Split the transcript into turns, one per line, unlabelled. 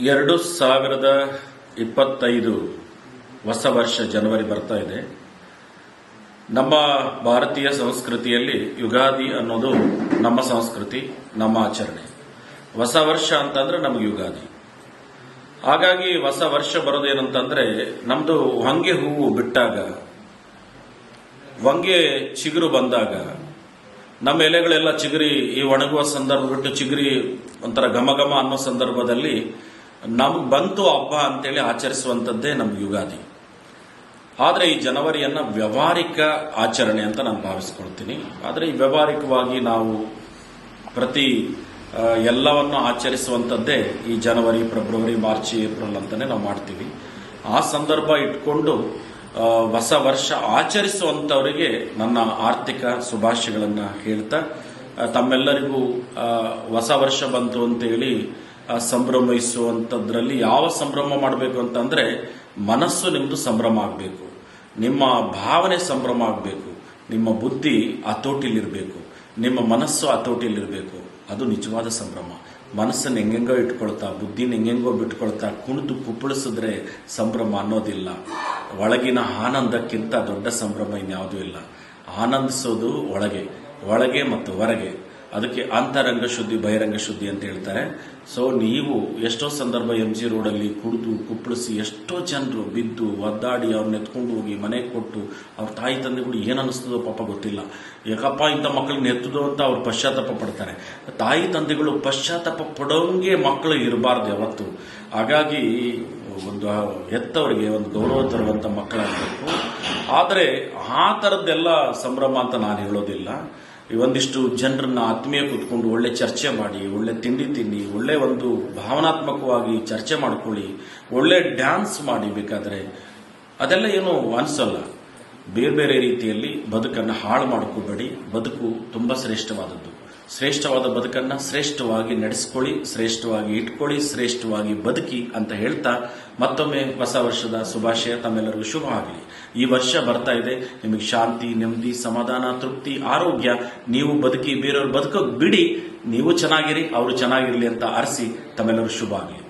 ಎರಡು ಸಾವಿರದ ಇಪ್ಪತ್ತೈದು ಹೊಸ ವರ್ಷ ಜನವರಿ ಬರ್ತಾ ಇದೆ. ನಮ್ಮ ಭಾರತೀಯ ಸಂಸ್ಕೃತಿಯಲ್ಲಿ ಯುಗಾದಿ ಅನ್ನೋದು ನಮ್ಮ ಸಂಸ್ಕೃತಿ, ನಮ್ಮ ಆಚರಣೆ. ಹೊಸ ವರ್ಷ ಅಂತಂದ್ರೆ ನಮಗೆ ಯುಗಾದಿ. ಹಾಗಾಗಿ ಹೊಸ ವರ್ಷ ಬರೋದೇನಂತಂದ್ರೆ ನಮ್ದು ಹೊಂಗೆ ಹೂವು ಬಿಟ್ಟಾಗ, ಹೊಂಗೆ ಚಿಗುರು ಬಂದಾಗ, ನಮ್ಮ ಎಲೆಗಳೆಲ್ಲ ಚಿಗುರಿ ಈ ಒಣಗುವ ಸಂದರ್ಭ ಬಿಟ್ಟು ಚಿಗುರಿ ಒಂಥರ ಘಮ ಘಮ ಅನ್ನೋ ಸಂದರ್ಭದಲ್ಲಿ ನಮ್ಗೆ ಬಂತು ಹಬ್ಬ ಅಂತೇಳಿ ಆಚರಿಸುವಂಥದ್ದೇ ನಮ್ಮ ಯುಗಾದಿ. ಆದರೆ ಈ ಜನವರಿಯನ್ನು ವ್ಯವಹಾರಿಕ ಆಚರಣೆ ಅಂತ ನಾನು ಭಾವಿಸ್ಕೊಳ್ತೀನಿ. ಆದರೆ ಈ ವ್ಯವಹಾರಿಕವಾಗಿ ನಾವು ಪ್ರತಿ ಎಲ್ಲವನ್ನು ಆಚರಿಸುವಂಥದ್ದೇ ಈ ಜನವರಿ, ಫೆಬ್ರವರಿ, ಮಾರ್ಚ್, ಏಪ್ರಿಲ್ ಅಂತಲೇ ನಾವು ಮಾಡ್ತೀವಿ. ಆ ಸಂದರ್ಭ ಇಟ್ಕೊಂಡು ಹೊಸ ವರ್ಷ ಆಚರಿಸುವಂಥವರಿಗೆ ನನ್ನ ಆರ್ಥಿಕ ಶುಭಾಶಯಗಳನ್ನು ಹೇಳ್ತಾ ತಮ್ಮೆಲ್ಲರಿಗೂ ಹೊಸ ವರ್ಷ ಬಂತು ಅಂತೇಳಿ ಸಂಭ್ರಮಿಸುವಂಥದ್ರಲ್ಲಿ ಯಾವ ಸಂಭ್ರಮ ಮಾಡಬೇಕು ಅಂತಂದರೆ ಮನಸ್ಸು ನಿಮ್ಮದು ಸಂಭ್ರಮ ಆಗಬೇಕು. ನಿಮ್ಮ ಭಾವನೆ ಸಂಭ್ರಮ ಆಗಬೇಕು. ನಿಮ್ಮ ಬುದ್ಧಿ ಹತೋಟಿಲಿರಬೇಕು. ನಿಮ್ಮ ಮನಸ್ಸು ಹತೋಟಿಲಿರಬೇಕು. ಅದು ನಿಜವಾದ ಸಂಭ್ರಮ. ಮನಸ್ಸನ್ನು ಹೆಂಗೆಂಗೋ ಇಟ್ಕೊಳ್ತಾ, ಬುದ್ಧಿನ ಹೆಂಗೆಂಗೋ ಬಿಟ್ಕೊಳ್ತಾ, ಕುಣಿದು ಕುಪ್ಪಳಿಸಿದ್ರೆ ಸಂಭ್ರಮ ಅನ್ನೋದಿಲ್ಲ. ಒಳಗಿನ ಆನಂದಕ್ಕಿಂತ ದೊಡ್ಡ ಸಂಭ್ರಮ ಇನ್ಯಾವುದೂ ಇಲ್ಲ. ಆನಂದಿಸೋದು ಒಳಗೆ ಒಳಗೆ ಮತ್ತು ಹೊರಗೆ. ಅದಕ್ಕೆ ಅಂತರಂಗ ಶುದ್ಧಿ, ಬಹಿರಂಗ ಶುದ್ಧಿ ಅಂತ ಹೇಳ್ತಾರೆ. ಸೊ ನೀವು ಎಷ್ಟೋ ಸಂದರ್ಭ ಎಂ ಜಿ ರೋಡಲ್ಲಿ ಕುಡಿದು, ಕುಪ್ಪಳಿಸಿ ಎಷ್ಟೋ ಜನರು ಬಿದ್ದು, ಒದ್ದಾಡಿ ಅವ್ರನ್ನ ಎತ್ಕೊಂಡು ಹೋಗಿ ಮನೆಗೆ ಕೊಟ್ಟು ಅವ್ರ ತಾಯಿ ತಂದೆಗಳು ಏನು ಅನಿಸ್ತದೋ ಪಾಪ ಗೊತ್ತಿಲ್ಲ. ಯಾಕಪ್ಪ ಇಂಥ ಮಕ್ಕಳನ್ನ ಎತ್ತದೋ ಅಂತ ಅವ್ರು ಪಶ್ಚಾತ್ತಾಪ ಪಡ್ತಾರೆ. ತಾಯಿ ತಂದೆಗಳು ಪಶ್ಚಾತ್ತಾಪ ಪಡೋಂಗೆ ಮಕ್ಕಳು ಇರಬಾರ್ದು ಯಾವತ್ತು. ಹಾಗಾಗಿ ಒಂದು ಎತ್ತವರಿಗೆ ಒಂದು ಗೌರವ ತರುವಂಥ ಮಕ್ಕಳಾಗಬೇಕು. ಆದರೆ ಆ ಥರದ್ದೆಲ್ಲ ಸಂಭ್ರಮ ಅಂತ ನಾನು ಹೇಳೋದಿಲ್ಲ. ಒಂದಿಷ್ಟು ಜನರನ್ನ ಆತ್ಮೀಯ ಕೂತ್ಕೊಂಡು ಒಳ್ಳೆ ಚರ್ಚೆ ಮಾಡಿ, ಒಳ್ಳೆ ತಿಂಡಿ ತಿನ್ನಿ, ಒಳ್ಳೆ ಒಂದು ಭಾವನಾತ್ಮಕವಾಗಿ ಚರ್ಚೆ ಮಾಡ್ಕೊಳ್ಳಿ, ಒಳ್ಳೆ ಡ್ಯಾನ್ಸ್ ಮಾಡಿ ಬೇಕಾದ್ರೆ. ಅದೆಲ್ಲ ಏನು ಅನಿಸಲ್ಲ. ಬೇರೆ ಬೇರೆ ರೀತಿಯಲ್ಲಿ ಬದುಕನ್ನು ಹಾಳು ಮಾಡ್ಕೋಬೇಡಿ. ಬದುಕು ತುಂಬಾ ಶ್ರೇಷ್ಠವಾದದ್ದು. ಶ್ರೇಷ್ಠವಾದ ಬದುಕನ್ನ ಶ್ರೇಷ್ಠವಾಗಿ ನಡೆಸ್ಕೊಳ್ಳಿ, ಶ್ರೇಷ್ಠವಾಗಿ ಇಟ್ಕೊಳ್ಳಿ, ಶ್ರೇಷ್ಠವಾಗಿ ಬದುಕಿ ಅಂತ ಹೇಳ್ತಾ ಮತ್ತೊಮ್ಮೆ ಹೊಸ ವರ್ಷದ ಶುಭಾಶಯ ತಮ್ಮೆಲ್ಲರಿಗೂ ಶುಭ ಆಗಲಿ. ಈ ವರ್ಷ ಬರ್ತಾ ಇದೆ. ನಿಮಗೆ ಶಾಂತಿ, ನೆಮ್ಮದಿ, ಸಮಾಧಾನ, ತೃಪ್ತಿ, ಆರೋಗ್ಯ, ನೀವು ಬದುಕಿ ಬೇರೆಯವ್ರು ಬದುಕೋಕ್ ಬಿಡಿ, ನೀವು ಚೆನ್ನಾಗಿರಿ, ಅವರು ಚೆನ್ನಾಗಿರ್ಲಿ ಅಂತ ಅರಸಿ ತಮ್ಮೆಲ್ಲರೂ ಶುಭ ಆಗಲಿ.